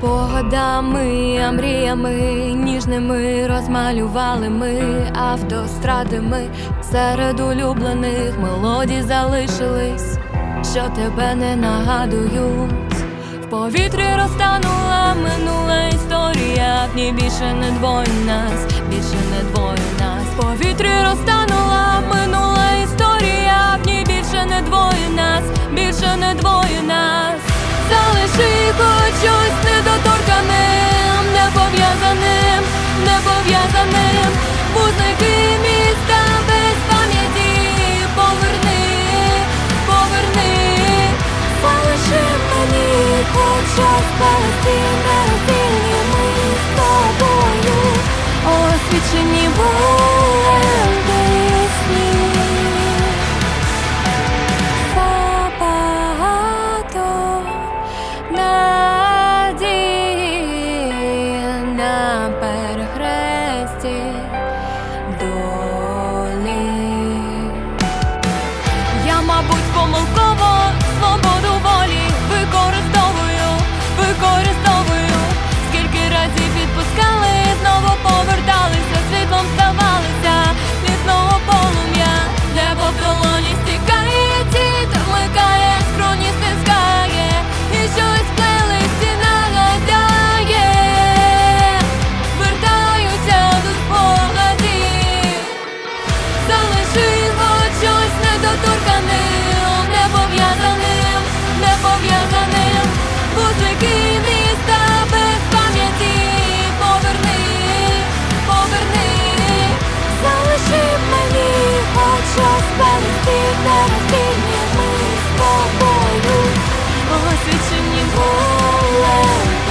Спогадами, а мріями, ніжними розмалювали ми автостради ми серед улюблених мелодій залишились, що тебе не нагадують. В повітрі розтанула минула історія, в більше не двоє нас, більше не двоє нас. В повітрі розтанула минула історія, в більше не двоє нас, більше не двоє нас. Вузники міста без пам'яті, поверни, поверни, залиши мені хоч тобою, освічені болем мабуть, помилково освічені були.